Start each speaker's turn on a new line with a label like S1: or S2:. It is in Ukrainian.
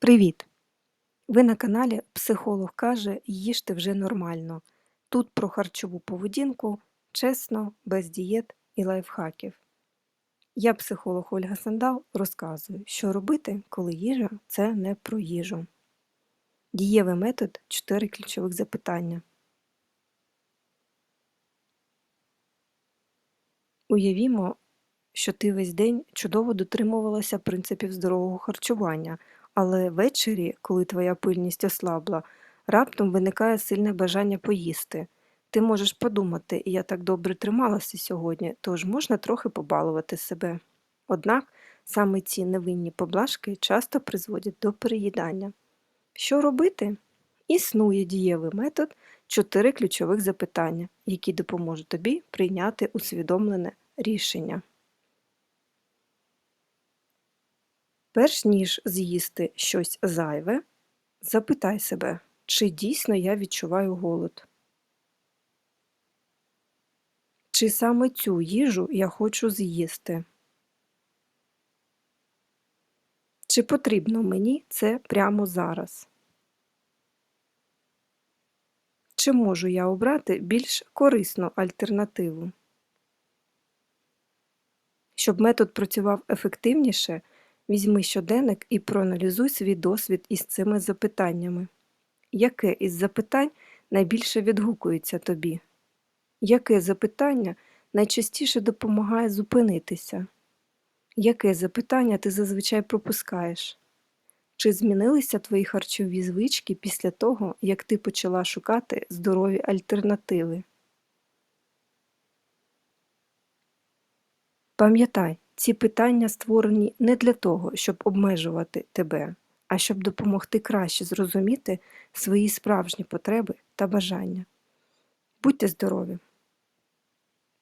S1: Привіт! Ви на каналі Психолог каже їжте вже нормально. Тут про харчову поведінку, чесно, без дієт і лайфхаків. Я, психолог Ольга Сандал, розказую, що робити, коли їжа це не про їжу. Дієвий метод 4 ключових запитання. Уявімо, що ти весь день чудово дотримувалася принципів здорового харчування, але ввечері, коли твоя пильність ослабла, раптом виникає сильне бажання поїсти. Ти можеш подумати, я так добре трималася сьогодні, тож можна трохи побалувати себе. Однак саме ці невинні поблажки часто призводять до переїдання. Що робити? Існує дієвий метод чотири ключових запитання, які допоможуть тобі прийняти усвідомлене рішення. Перш ніж з'їсти щось зайве, запитай себе, чи дійсно я відчуваю голод. Чи саме цю їжу я хочу з'їсти? Чи потрібно мені це прямо зараз? Чи можу я обрати більш корисну альтернативу? Щоб метод працював ефективніше, візьми щоденник і проаналізуй свій досвід із цими запитаннями. Яке із запитань найбільше відгукується тобі? Яке запитання найчастіше допомагає зупинитися? Яке запитання ти зазвичай пропускаєш? Чи змінилися твої харчові звички після того, як ти почала шукати здорові альтернативи? Пам'ятай, ці питання створені не для того, щоб обмежувати тебе, а щоб допомогти краще зрозуміти свої справжні потреби та бажання. Будьте здорові!